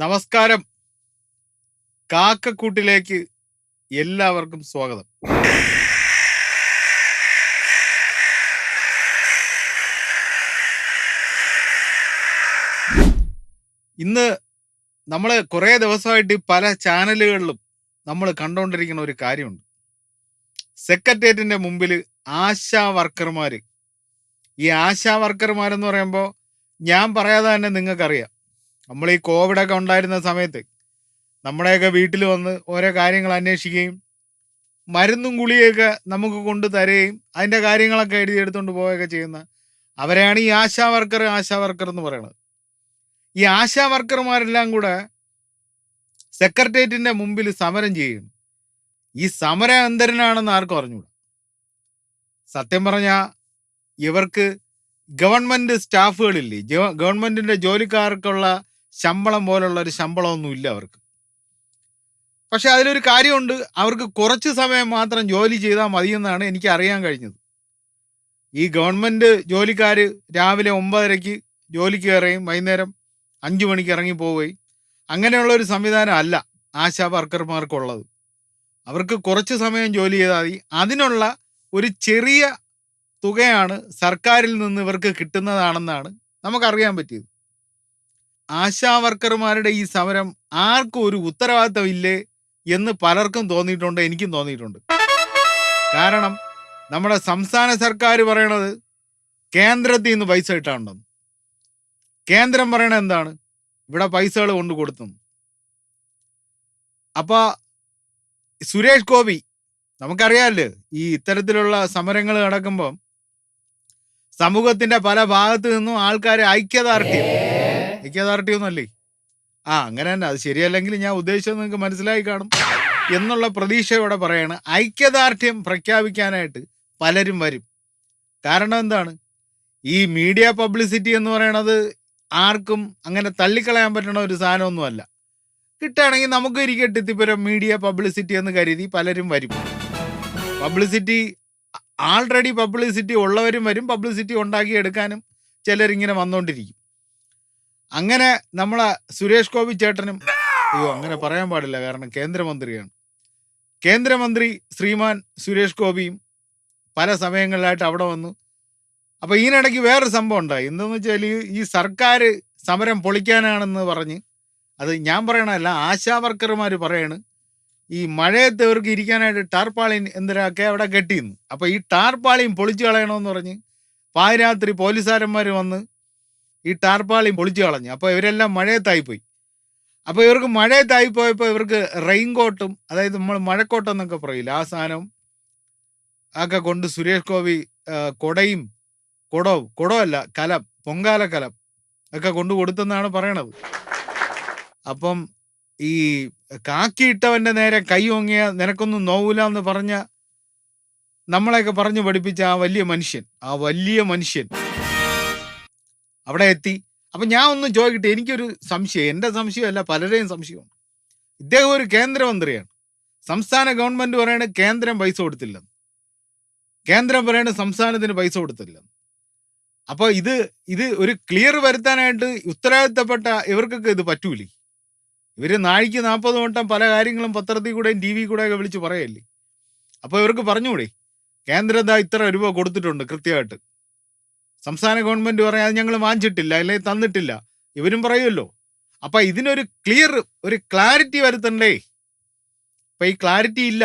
നമസ്കാരം. കാക്കക്കൂട്ടിലേക്ക് എല്ലാവർക്കും സ്വാഗതം. ഇന്ന് നമ്മൾ കുറേ ദിവസമായിട്ട് പല ചാനലുകളിലും നമ്മൾ കണ്ടുകൊണ്ടിരിക്കുന്ന ഒരു കാര്യമുണ്ട്. സെക്രട്ടേറിയറ്റിന്റെ മുമ്പിൽ ആശാ വർക്കർമാർ ഈ ആശാ വർക്കർമാരെന്ന് പറയുമ്പോൾ ഞാൻ പറയാതെ തന്നെ നിങ്ങൾക്കറിയാം. നമ്മൾ ഈ കോവിഡൊക്കെ ഉണ്ടായിരുന്ന സമയത്ത് നമ്മുടെയൊക്കെ വീട്ടിൽ വന്ന് ഓരോ കാര്യങ്ങൾ അന്വേഷിക്കുകയും മരുന്നും ഗുളിയൊക്കെ നമുക്ക് കൊണ്ട് തരുകയും അതിന്റെ കാര്യങ്ങളൊക്കെ എഴുതിയെടുത്തുകൊണ്ട് പോവുകയൊക്കെ ചെയ്യുന്ന അവരെയാണ് ഈ ആശാ വർക്കർ ആശാ വർക്കർ എന്ന് പറയുന്നത്. ഈ ആശാ വർക്കർമാരെല്ലാം കൂടെ സെക്രട്ടേറിയറ്റിന്റെ മുമ്പിൽ സമരം ചെയ്യും ഈ സമരം എന്തരനാണെന്ന് ആർക്കും അറിഞ്ഞൂടാ. സത്യം പറഞ്ഞാൽ ഇവർക്ക് ഗവൺമെന്റ് സ്റ്റാഫുകളില്ലേ ഗവൺമെന്റിന്റെ ജോലിക്കാർക്കുള്ള ശമ്പളം പോലുള്ള ഒരു ശമ്പളമൊന്നും ഇല്ല അവർക്ക്. പക്ഷെ അതിലൊരു കാര്യമുണ്ട്. അവർക്ക് കുറച്ച് സമയം മാത്രം ജോലി ചെയ്താൽ മതിയെന്നാണ് എനിക്ക് അറിയാൻ കഴിഞ്ഞത്. ഈ ഗവൺമെന്റ് ജോലിക്കാർ രാവിലെ ഒമ്പതരയ്ക്ക് ജോലിക്ക് കയറുകയും വൈകുന്നേരം അഞ്ചു മണിക്ക് ഇറങ്ങി പോവുകയും അങ്ങനെയുള്ള ഒരു സംവിധാനം അല്ല ആശാ വർക്കർമാർക്കുള്ളത്. അവർക്ക് കുറച്ച് സമയം ജോലി ചെയ്താൽ മതി. അതിനുള്ള ഒരു ചെറിയ തുകയാണ് സർക്കാരിൽ നിന്ന് ഇവർക്ക് കിട്ടുന്നതാണെന്നാണ് നമുക്കറിയാൻ പറ്റിയത്. ആശാ വർക്കർമാരുടെ ഈ സമരം ആർക്കും ഒരു ഉത്തരവാദിത്തം ഇല്ലേ എന്ന് പലർക്കും തോന്നിയിട്ടുണ്ട് എനിക്കും തോന്നിയിട്ടുണ്ട്. കാരണം നമ്മുടെ സംസ്ഥാന സർക്കാർ പറയണത് കേന്ദ്രത്തിൽ നിന്ന് പൈസ കിട്ടാണ്ടെന്ന് കേന്ദ്രം പറയണത് എന്താണ്? ഇവിടെ പൈസകൾ കൊണ്ടു കൊടുത്തു അപ്പൊ സുരേഷ് ഗോപി നമുക്കറിയാമല്ലോ ഈ ഇത്തരത്തിലുള്ള സമരങ്ങൾ നടക്കുമ്പം സമൂഹത്തിന്റെ പല ഭാഗത്തു നിന്നും ആൾക്കാരെ ഐക്യദാർഢ്യം. ഐക്യദാർഢ്യം ഒന്നുമല്ലേ ആ അങ്ങനെ തന്നെ. അത് ശരിയല്ലെങ്കിൽ ഞാൻ ഉദ്ദേശിച്ചത് നിങ്ങൾക്ക് മനസ്സിലായി കാണും. എന്നുള്ള പ്രതീക്ഷയോടെ പറയാണ്. ഐക്യദാർഢ്യം പ്രഖ്യാപിക്കാനായിട്ട് പലരും വരും. കാരണം എന്താണ്? ഈ മീഡിയ പബ്ലിസിറ്റി എന്ന് പറയണത് ആർക്കും അങ്ങനെ തള്ളിക്കളയാൻ പറ്റുന്ന ഒരു സാധനമൊന്നുമല്ല. കിട്ടുകയാണെങ്കിൽ നമുക്ക് ഇരിക്കട്ടെ ഇത്തിപ്പുരം മീഡിയ പബ്ലിസിറ്റി എന്ന് കരുതി പലരും വരും. പബ്ലിസിറ്റി ആൾറെഡി പബ്ലിസിറ്റി ഉള്ളവരും വരും. പബ്ലിസിറ്റി ഉണ്ടാക്കിയെടുക്കാനും ചിലരിങ്ങനെ വന്നുകൊണ്ടിരിക്കും അങ്ങനെ നമ്മളെ സുരേഷ് ഗോപി ചേട്ടനും അയ്യോ അങ്ങനെ പറയാൻ പാടില്ല. കാരണം കേന്ദ്രമന്ത്രിയാണ്. കേന്ദ്രമന്ത്രി ശ്രീമാൻ സുരേഷ് ഗോപിയും പല സമയങ്ങളിലായിട്ട് അവിടെ വന്നു. അപ്പൊ ഇതിനിടയ്ക്ക് വേറൊരു സംഭവം ഉണ്ടായി. എന്താന്ന് വെച്ചാൽ ഈ സർക്കാർ സമരം പൊളിക്കാനാണെന്ന് പറഞ്ഞ് അത് ഞാൻ പറയണല്ല ആശാ വർക്കർമാർ പറയാണ് ഈ മഴയത്ത് ഇവർക്ക് ഇരിക്കാനായിട്ട് ടാർപ്പാളിൻ എന്തിനൊക്കെ അവിടെ കെട്ടിയിരുന്നു അപ്പൊ ഈ ടാർപ്പാളിയും പൊളിച്ചു കളയണമെന്ന് പറഞ്ഞ് പാതിരാത്രി പോലീസുകാരന്മാർ വന്ന് ഈ ടാർപ്പാളിയും പൊളിച്ചു കളഞ്ഞു. അപ്പൊ ഇവരെല്ലാം മഴയത്തായിപ്പോയി. അപ്പൊ ഇവർക്ക് മഴയത്തായി പോയപ്പോൾ ഇവർക്ക് റെയിൻകോട്ടും അതായത് നമ്മൾ മഴക്കോട്ടം എന്നൊക്കെ പറയില്ല ആ സാധനം ഒക്കെ കൊണ്ട് സുരേഷ് ഗോപി കൊടയും കുടവും കുടമല്ല കലം പൊങ്കാല കലം ഒക്കെ കൊണ്ടു കൊടുത്തെന്നാണ് പറയണത്. അപ്പം ഈ കാക്കിയിട്ടവന്റെ നേരെ കൈ ഓങ്ങിയ നിനക്കൊന്നും നോവൂല എന്ന് പറഞ്ഞ നമ്മളെയൊക്കെ പറഞ്ഞു പഠിപ്പിച്ച ആ വലിയ മനുഷ്യൻ ആ വലിയ മനുഷ്യൻ അവിടെ എത്തി. അപ്പം ഞാൻ ഒന്ന് ചോദിക്കട്ടെ എനിക്കൊരു സംശയം എന്റെ സംശയമല്ല പലരെയും സംശയമാണ് ഇദ്ദേഹം ഒരു കേന്ദ്രമന്ത്രിയാണ്. സംസ്ഥാന ഗവൺമെന്റ് പറയണ കേന്ദ്രം പൈസ കൊടുത്തില്ലെന്ന് കേന്ദ്രം പറയണ സംസ്ഥാനത്തിന് പൈസ കൊടുത്തില്ലെന്ന് അപ്പോൾ ഇത് ഇത് ഒരു ക്ലിയർ വരുത്താനായിട്ട് ഉത്തരവാദിത്തപ്പെട്ട ഇവർക്കൊക്കെ ഇത് പറ്റൂലേ? ഇവർ നാഴിക്ക് നാൽപ്പത് വട്ടം പല കാര്യങ്ങളും പത്രത്തിൽ കൂടെയും ടി വി കൂടെയൊക്കെ വിളിച്ച് പറയല്ലേ? അപ്പോൾ ഇവർക്ക് പറഞ്ഞുകൂടെ? കേന്ദ്രം ദാ ഇത്ര രൂപ കൊടുത്തിട്ടുണ്ട് കൃത്യമായിട്ട്. സംസ്ഥാന ഗവൺമെന്റ് പറയാം അത് ഞങ്ങൾ വാങ്ങിച്ചിട്ടില്ല അല്ലെങ്കിൽ തന്നിട്ടില്ല. ഇവരും പറയുമല്ലോ അപ്പൊ ഇതിനൊരു ക്ലിയർ ഒരു ക്ലാരിറ്റി വരുത്തണ്ടേ? അപ്പൊ ഈ ക്ലാരിറ്റി ഇല്ല.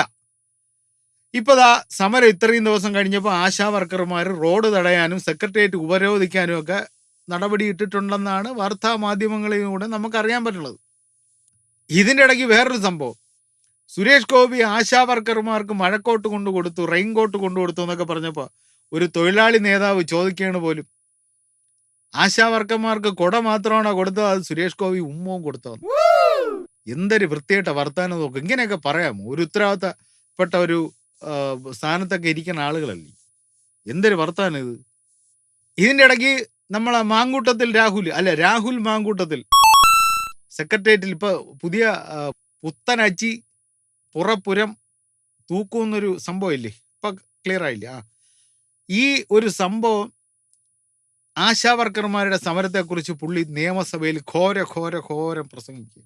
ഇപ്പൊ ദാ സമരം ഇത്രയും ദിവസം കഴിഞ്ഞപ്പോൾ ആശാ വർക്കർമാർ റോഡ് തടയാനും സെക്രട്ടേറിയറ്റ് ഉപരോധിക്കാനും ഒക്കെ നടപടി ഇട്ടിട്ടുണ്ടെന്നാണ് വാർത്താ മാധ്യമങ്ങളിലൂടെ നമുക്കറിയാൻ പറ്റുള്ളത് ഇതിന്റെ ഇടയ്ക്ക് വേറൊരു സംഭവം. സുരേഷ് ഗോപി ആശാ വർക്കർമാർക്ക് മഴക്കോട്ട് കൊണ്ടു കൊടുത്തു റെയിൻ കോട്ട് കൊണ്ടു കൊടുത്തു എന്നൊക്കെ പറഞ്ഞപ്പോ ഒരു തൊഴിലാളി നേതാവ് ചോദിക്കുകയാണ് പോലും. ആശാവർക്കന്മാർക്ക് കൊട മാത്രമാണോ കൊടുത്തത്? അത് സുരേഷ് ഗോപി ഉമ്മവും കൊടുത്തത് എന്തൊരു വൃത്തിയായിട്ട വർത്താനം നോക്കും. ഇങ്ങനെയൊക്കെ പറയാമോ? ഒരു ഉത്തരവാദിത്തപ്പെട്ട ഒരു സ്ഥാനത്തൊക്കെ ഇരിക്കുന്ന ആളുകളല്ലേ? എന്തൊരു വർത്താനം ഇത്? ഇതിന്റെ ഇടയ്ക്ക് നമ്മളെ മാങ്കൂട്ടത്തിൽ രാഹുൽ അല്ല രാഹുൽ മാങ്കൂട്ടത്തിൽ സെക്രട്ടേറിയറ്റിൽ ഇപ്പൊ പുതിയ പുത്തനച്ചി പുറപ്പുരം തൂക്കുന്നൊരു സംഭവം ഇല്ലേ? ഇപ്പൊ ക്ലിയർ ആയില്ലേ? ആ. ഈ ഒരു സംഭവം ആശാവർക്കർമാരുടെ സമരത്തെക്കുറിച്ച് പുള്ളി നിയമസഭയിൽ ഘോര ഘോര ഘോരം പ്രസംഗിക്കുക.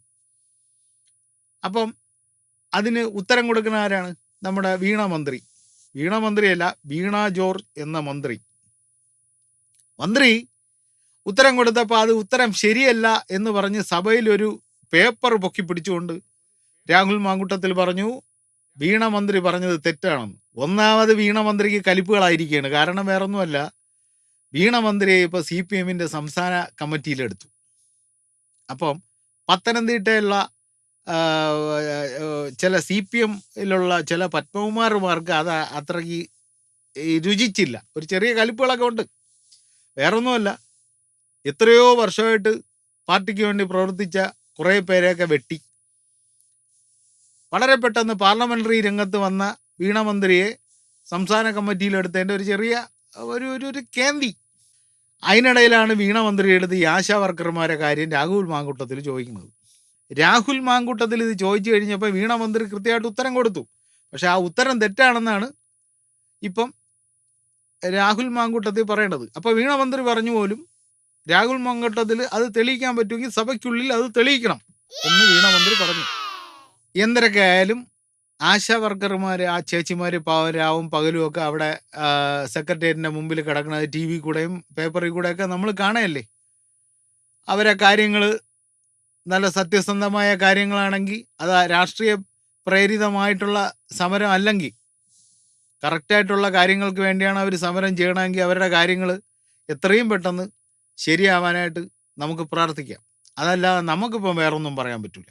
അപ്പം അതിന് ഉത്തരം കൊടുക്കുന്ന ആരാണ്? നമ്മുടെ വീണ മന്ത്രി. വീണ മന്ത്രിയല്ല വീണ ജോർജ് എന്ന മന്ത്രി. മന്ത്രി ഉത്തരം കൊടുത്തപ്പോൾ അത് ഉത്തരം ശരിയല്ല എന്ന് പറഞ്ഞ് സഭയിൽ ഒരു പേപ്പർ പൊക്കി പിടിച്ചുകൊണ്ട് രാഹുൽ മാങ്കുട്ടത്തിൽ പറഞ്ഞു വീണ മന്ത്രി പറഞ്ഞത് തെറ്റാണെന്ന്. ഒന്നാമത് വീണ മന്ത്രിക്ക് കലിപ്പുകളായിരിക്കുകയാണ്. കാരണം വേറൊന്നുമല്ല. വീണ മന്ത്രിയെ ഇപ്പോൾ സി പി എമ്മിന്റെ സംസ്ഥാന കമ്മിറ്റിയിലെടുത്തു. അപ്പം പത്തനംതിട്ടയുള്ള ചില സി പി എമ്മിലുള്ള ചില പത്മകുമാർമാർക്ക് അത് അത്രയ്ക്ക് രുചിച്ചില്ല. ഒരു ചെറിയ കലിപ്പുകളൊക്കെ ഉണ്ട്. വേറൊന്നുമല്ല. എത്രയോ വർഷമായിട്ട് പാർട്ടിക്ക് വേണ്ടി പ്രവർത്തിച്ച കുറേ പേരെയൊക്കെ വെട്ടി. വളരെ പെട്ടെന്ന് പാർലമെന്ററി രംഗത്ത് വന്ന വീണമന്ത്രിയെ സംസ്ഥാന കമ്മിറ്റിയിലെടുത്തതിന്റെ ഒരു ചെറിയ ഒരു ഒരു ഒരു കേന്തി. അതിനിടയിലാണ് വീണമന്ത്രി എടുത്ത് ഈ ആശാ വർക്കർമാരെ കാര്യം രാഹുൽ മാങ്കൂട്ടത്തിൽ ചോദിക്കുന്നത്. രാഹുൽ മാങ്കൂട്ടത്തിൽ ഇത് ചോദിച്ചു കഴിഞ്ഞപ്പോൾ വീണമന്ത്രി കൃത്യമായിട്ട് ഉത്തരം കൊടുത്തു. പക്ഷേ ആ ഉത്തരം തെറ്റാണെന്നാണ് ഇപ്പം രാഹുൽ മാങ്കൂട്ടത്തിൽ പറയേണ്ടത്. അപ്പോൾ വീണമന്ത്രി പറഞ്ഞു പോലും രാഹുൽ മാങ്കുട്ടത്തിൽ അത് തെളിയിക്കാൻ പറ്റുമെങ്കിൽ സഭയ്ക്കുള്ളിൽ അത് തെളിയിക്കണം എന്ന് വീണമന്ത്രി പറഞ്ഞു. എന്തൊക്കെ ആയാലും ആശാ വർക്കർമാർ ആ ചേച്ചിമാർ രാവും പകലും ഒക്കെ അവിടെ സെക്രട്ടേറിയറ്റിന്റെ മുമ്പിൽ കിടക്കുന്നത് ടി വി കൂടെയും പേപ്പറിൽ കൂടെയൊക്കെ നമ്മൾ കാണുകയല്ലേ അവരെ കാര്യങ്ങൾ നല്ല സത്യസന്ധമായ കാര്യങ്ങളാണെങ്കിൽ അത് രാഷ്ട്രീയ പ്രേരിതമായിട്ടുള്ള സമരം അല്ലെങ്കിൽ കറക്റ്റായിട്ടുള്ള കാര്യങ്ങൾക്ക് വേണ്ടിയാണ് അവർ സമരം ചെയ്യണമെങ്കിൽ അവരുടെ കാര്യങ്ങൾ എത്രയും പെട്ടെന്ന് ശരിയാവാനായിട്ട് നമുക്ക് പ്രാർത്ഥിക്കാം. അതല്ലാതെ നമുക്കിപ്പം വേറൊന്നും പറയാൻ പറ്റില്ല